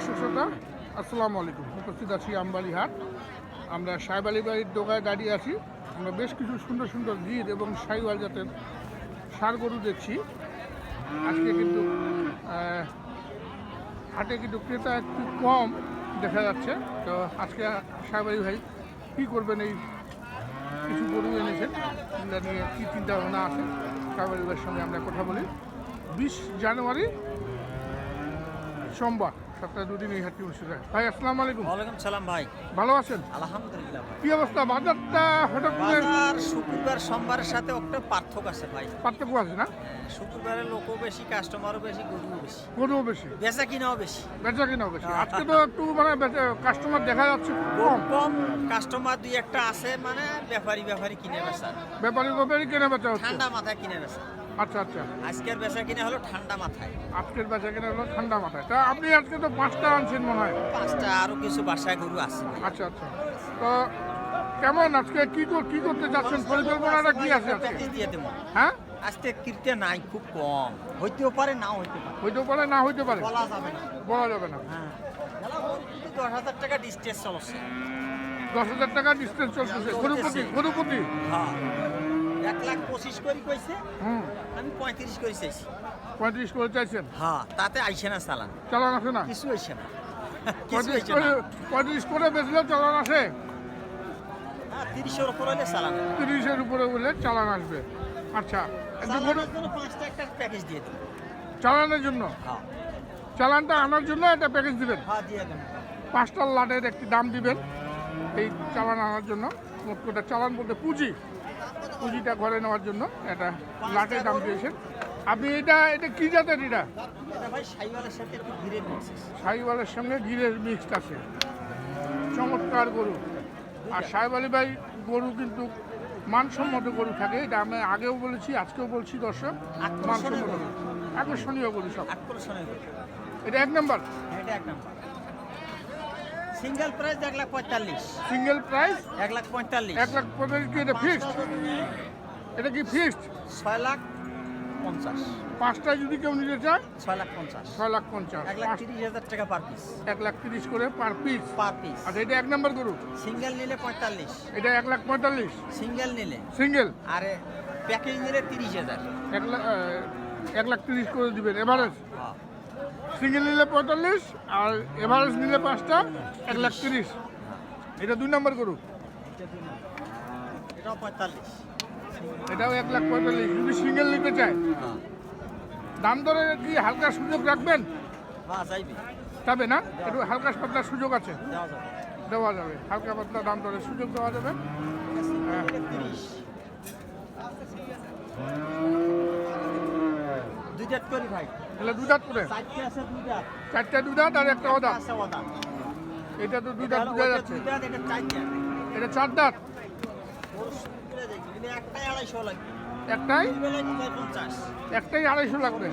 দর্শক শ্রোতা, আসসালামু আলাইকুম। উপস্থিত আছি আমবালি হাট আমরা সাহেব বাড়ির দোকায় দাঁড়িয়ে আছি। আমরা বেশ কিছু সুন্দর সুন্দর গির এবং সাইওয়াল জাতের সার গরু দেখছি। আজকে কিন্তু হাটে কিন্তু ক্রেতা একটু কম দেখা যাচ্ছে। তো আজকে সাহেব ভাই কী করবেন? এই কিছু গরু এনেছেন। এগুলো নিয়ে কী চিন্তা ভাবনা আছে? সাহেব ভাইয়ের সঙ্গে আমরা কথা বলি। বিশ জানুয়ারি, সোমবার। সপ্তাহে দুদিন এই হাটটি অনুষ্ঠিত হয় ভাই আসসালামু আলাইকুম। ওয়ালাইকুম সালাম ভাই। ভালো আছেন? আলহামদুলিল্লাহ ভাই। কি অবস্থা? বাজারটা হঠাৎ করে বাজার শুক্রবার সোমবারের সাথে একটা পার্থক্য আছে ভাই। পার্থক্য আছে না? হ্যাঁ, শুক্রবারে লোকও বেশি কাস্টমারও বেশি গরুও বেশি। গরুও বেশি। বেচা কিনাও বেশি। বেচা কিনাও বেশি আজকে তো একটু মানে কাস্টমার দেখা যাচ্ছে কম। কম কাস্টমার দুই একটা আছে মানে ব্যাপারী ব্যাপারী কিনে বেচা। ব্যাপারী ব্যাপারী কেনা বেচা ঠান্ডা মাথায় কিনে বেচা। আচ্ছা আচ্ছা। আজকের বেচা কিনে হলো ঠান্ডা মাথায়। আজকের বেচা কিনা হলো ঠান্ডা মাথায়। তা আপনি আজকে তো পাঁচটা আনছেন মনে হয়। পাঁচটা আরও কিছু বাসায় গরু আছে। আচ্ছা আচ্ছা। তো কেমন আজকে? কি কি করতে যাচ্ছেন পরিকল্পনাটা কি আছে আজকে? দিয়ে দেবো। হ্যাঁ? আজকে কীর্তে নাই খুব কম। হইতেও পারে নাও হইতে পারে। হইতে পারে না হইতে পারে? বলা যাবে না। বলা যাবে না। হ্যাঁ। দশ হাজার টাকা ডিস্টেন্স চলছে। দশ হাজার টাকা ডিস্টেন্স চলতেছে। গরুপতি গরুপতি হ্যাঁ। এক লাখ পঁচিশ করে কইছে। আমি পঁয়ত্রিশ করে চাইছি। পঁয়ত্রিশ করে চাইছেন? হ্যাঁ তাতে আইসে না চালান। চালান আছে না? কিছু হইছে না। কিছু না। পঁয়ত্রিশ করে বেচলেও চালান আসে হ্যাঁ তিরিশের উপর হলে চালান। তিরিশের উপরে বললে চালান আসবে। আচ্ছা পাঁচটা একটা প্যাকেজ দিয়ে চালানের জন্য? হ্যাঁ। চালানটা আনার জন্য একটা প্যাকেজ দিবেন? হ্যাঁ পাঁচটা লাটের একটি দাম দিবেন। এই চালান আনার জন্য। মোট চালান বলতে পুঁজি। পুঁজিটা ঘরে নেওয়ার জন্য এটা লাটের দাম দিয়েছেন। আপনি এটা এটা কি জাতের এটা? সাইওয়ালের সঙ্গে গিরের মিক্সড আছে। চমৎকার গরু। আর সাহেব আলী ভাই গরু কিন্তু মানসম্মত গরু থাকে এটা আমি আগেও বলেছি আজকেও বলছি দর্শক মানসম্মত আকর্ষণীয় গরু সব। এটা এক নম্বর? এটা এক নাম্বার। সিঙ্গেল প্রাইস এক লাখ পঁয়তাল্লিশ। সিঙ্গেল প্রাইস এক লাখ পঁয়তাল্লিশ। এক লাখ পঁয়তাল্লিশ কি এটা ফিক্সড এটা কি ফিক্সড ছয় লাখ পঞ্চাশ। পাঁচটায় যদি কেউ নিতে চায়? ছয় লাখ পঞ্চাশ। ছয় লাখ পঞ্চাশ। এক লাখ তিরিশ হাজার টাকা পার পিস এক লাখ তিরিশ করে পার পিস পার পিস আচ্ছা এটা এক নম্বর গরু? সিঙ্গেল নিলে পঁয়তাল্লিশ। এটা এক লাখ পঁয়তাল্লিশ? সিঙ্গেল নিলে। সিঙ্গেল আর প্যাকেজ নিলে তিরিশ হাজার। এক লাখ এক লাখ তিরিশ করে দিবেন এভারেজ সিঙ্গেল নিলে পঁয়তাল্লিশ আর এভারেজ নিলে পাঁচটা এক লাখ তিরিশ। এটা দুই নম্বর গরু। দুই নম্বর। এটাও পঁয়তাল্লিশ। এটাও এক লাখ পঁয়তাল্লিশ। যদি সিঙ্গেল নিতে চায় হ্যাঁ। দাম দরে কি হালকা সুযোগ রাখবেন? হ্যাঁ যাবে না? একটু হালকা পাতলার সুযোগ আছে? দেওয়া যাবে। হালকা পাতলা দাম দরে সুযোগ দেওয়া যাবে? হ্যাঁ। দুইটা করি ভাই। তাহলে দুই দাঁত করে? চারটে দুই দাঁত। আর একটা অদাঁত আছে এটা তো এটা দাঁত হলো যাচ্ছে এটা চার দাঁত। একটাই লাগবে। একটাই? আড়াইশো লাগবে।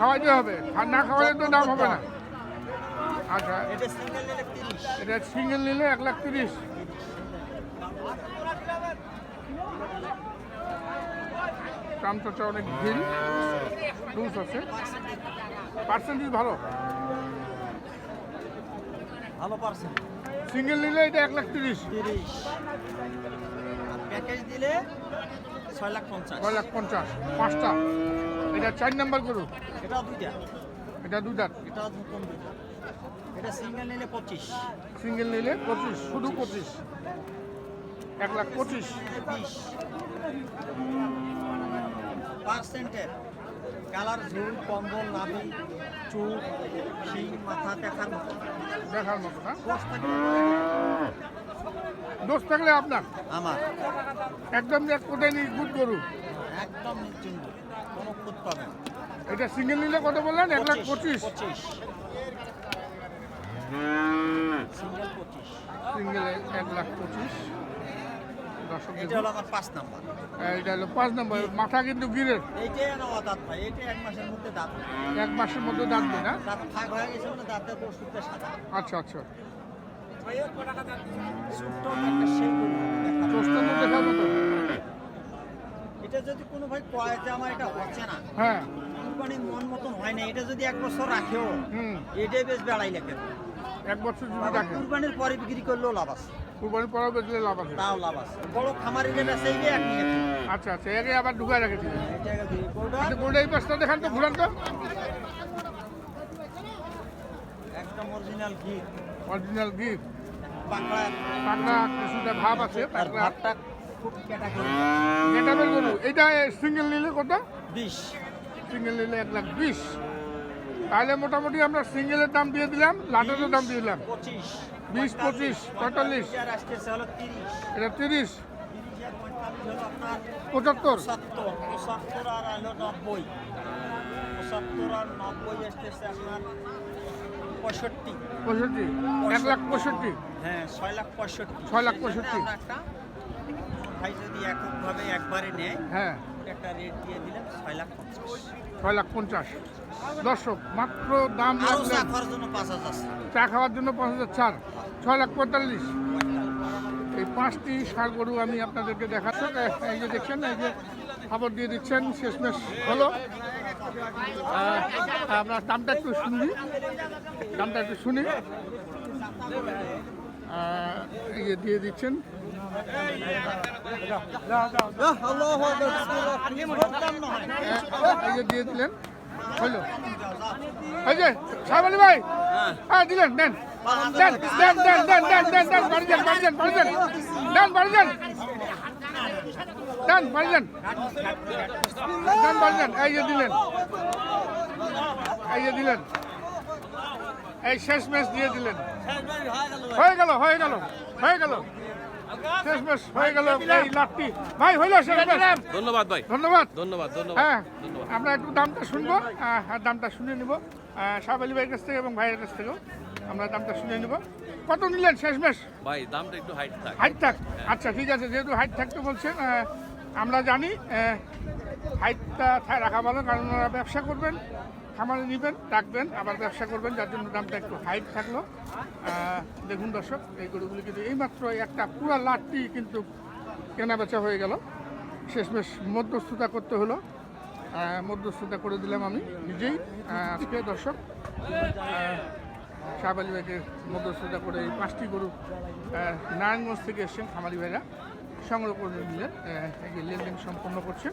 খাওয়াইতে হবে। আর না খাওয়ালে তো দাম হবে না। আচ্ছা। এটা সিঙ্গেল নিলে এটা সিঙ্গেল নিলে এক লাখ তিরিশ। দামটা অনেক ভিড় লুজ আছে। পার্সেন্টেজ ভালো? ভালো পার্সেন্ট সিঙ্গেল নিলে এটা এক লাখ তিরিশ। তিরিশ। প্যাকেজ দিলে ছয় লাখ পঞ্চাশ। ছয় লাখ পঞ্চাশ। পাঁচটা। এটা চার নাম্বার গরু। এটাও দুইটা। এটা দুইটা? এটা সিঙ্গেল নিলে পঁচিশ। সিঙ্গেল নিলে পঁচিশ। শুধু পঁচিশ। এক লাখ পঁচিশ। পার্সেন্টের কালার ঝুল কম্বল নাভি চুল শিং মাথা দেখার মতো। দেখার মতো না? দোষ থাকলে আপনার? আমার। একদম এক কোথায় নির্ভুত গরু? একদম নিশ্চিন্ত। কোনো খুঁত পাবে না। এটা সিঙ্গেল নিলে কত বললেন? এক লাখ পঁচিশ। পঁচিশ। সিঙ্গেল পঁচিশ সিঙ্গেল এক লাখ পঁচিশ। এটা হলো আমার পাঁচ নাম্বার। এটা হলো পাঁচ নম্বর। মাথা কিন্তু গিরের এইটাই নেওয়া দাঁত ভাই এটা এক মাসের মধ্যে দাঁত। এক মাসের মধ্যে দাঁতবে না? দাঁত ফাঁক হয়ে গেছে মানে দাঁতের ওষুধটা সাদা। আচ্ছা আচ্ছা। গরু এটা এটা যদি কোনো ভাই কয় যে আমার এটা হচ্ছে না। হ্যাঁ। কুরবানির মন মতন হয় না। এটা যদি এক বছর রাখেও হুম। এটাই বেশ বেড়াই লেখে। এক বছর যদি রাখেন কুরবানির পরে বিক্রি করলেও লাভ আছে। কুরবানি পরেও বেচলে লাভ আছে। তাও লাভ আছে। বড় খামারি যেটা সেইবে এক নিয়ে আচ্ছা আচ্ছা একে আবার ঢুকায় রেখেছি। এটাকে দিয়ে আচ্ছা গোল্ডা এই পাশটা দেখান তো ঘুরান তো। একদম অরিজিনাল ঘি অরিজিনাল গিফট বাংলা পাকড়া কিছুটা ভাব আছে পাকড়া। খুব ক্যাটাগরি গরু এটা সিঙ্গেল নিলে কত? বিশ। সিঙ্গেল নিলে এক লাখ বিশ। তাহলে মোটামুটি আমরা সিঙ্গেলের দাম দিয়ে দিলাম লাটেরও দাম দিয়ে দিলাম। বিশ, পঁচিশ, পঁয়তাল্লিশ। এটা তিরিশ। পঁচাত্তর। পঁচাত্তর। আর হলো নব্বই। পঁচাত্তর আর নব্বই আসতেছে আপনার পঁয়ষট্টি। পঁয়ষট্টি। এক লাখ পঁয়ষট্টি। হ্যাঁ ছয় লাখ পঁয়ষট্টি। ছয় লাখ পঁয়ষট্টি। ভাই যদি এককভাবে একবারে নেয় হ্যাঁ। একটা রেট দিয়ে দিলেন ছয় লাখ পঞ্চাশ। ছয় লাখ পঞ্চাশ। দর্শক মাত্র দাম চা খাওয়ার জন্য পাঁচ হাজার চার ছয় লাখ পঁয়তাল্লিশ। এই পাঁচটি ষাঁড় গরু আমি আপনাদেরকে দেখাচ্ছি। এই যে দেখছেন এই যে খবর দিয়ে দিচ্ছেন শেষমেশ হলো। আমরা দামটা একটু শুনি। দামটা একটু শুনি। আহ, এই যে দিয়ে দিচ্ছেন। এই যে দিয়ে দিলেন। হলো এই যে সাহেব আলী ভাই হ্যাঁ দিলেন দেন। দেন দেন দেন দেন দেন দেন দেন বাড়ি যান বাড়ি যান বাড়ি যান। দেন বাড়ি যান। দেন বাড়ি যান। দেন বাড়ি যান। এই যে দিলেন। এই যে দিলেন। এই শেষ ম্যাচ দিয়ে দিলেন। হয়ে গেল হয়ে গেল হয়ে গেল। শেষ ম্যাচ হয়ে গেল এই লাখটি ভাই হইল শেষ ম্যাচ ধন্যবাদ ভাই। ধন্যবাদ। ধন্যবাদ ধন্যবাদ হ্যাঁ আমরা একটু দামটা শুনব আর দামটা শুনে নিব সাহেব আলী ভাইয়ের কাছ থেকে এবং ভাইয়ের কাছ থেকেও আমরা দামটা শুনে নিব। কত নিলেন শেষমেশ? ভাই দামটা একটু হাইট থাক। হাইট থাক? আচ্ছা ঠিক আছে যেহেতু হাইট থাকতে বলছেন আমরা জানি হাইটটা রাখা ভালো কারণ ওরা ব্যবসা করবেন। খামারে নেবেন রাখবেন আবার ব্যবসা করবেন যার জন্য দামটা একটু হাইট থাকল। দেখুন দর্শক এই গরুগুলি কিন্তু এইমাত্র একটা পুরো লাটটি কিন্তু কেনা বেচা হয়ে গেল। শেষমেশ মধ্যস্থতা করতে হলো। মধ্যস্থতা করে দিলাম আমি নিজেই। আজকে দর্শক আহ, শাহ ভাইকে মধ্যস্থতা করে এই পাঁচটি গরু নারায়ণগঞ্জ থেকে এসছেন খামারি ভাইরা। সংগ্রহ করে নিলেন লেনদেন সম্পন্ন করছেন।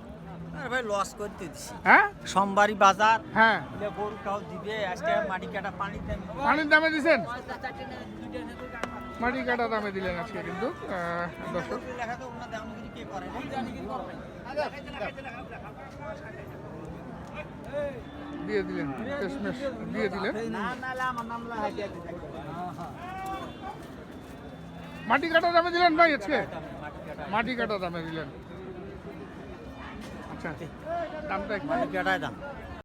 আরে ভাই লস করতে দিছি। হ্যাঁ? সোমবারই বাজার। হ্যাঁ। দিলে গরুটাও দিবে আজকে মাটি কাটা পানি দেন। পানির দামে দিছেন? মাটি কাটা দামে দিলেন আজকে কিন্তু দর্শক। করে? দিয়ে দিলেন শেষমেশ দিয়ে দিলেন। মাটি কাটা দামে দিলেন ভাই আজকে? মাটি কাটা দামে দিলেন। আচ্ছা দামটা একটু মাটি দাম?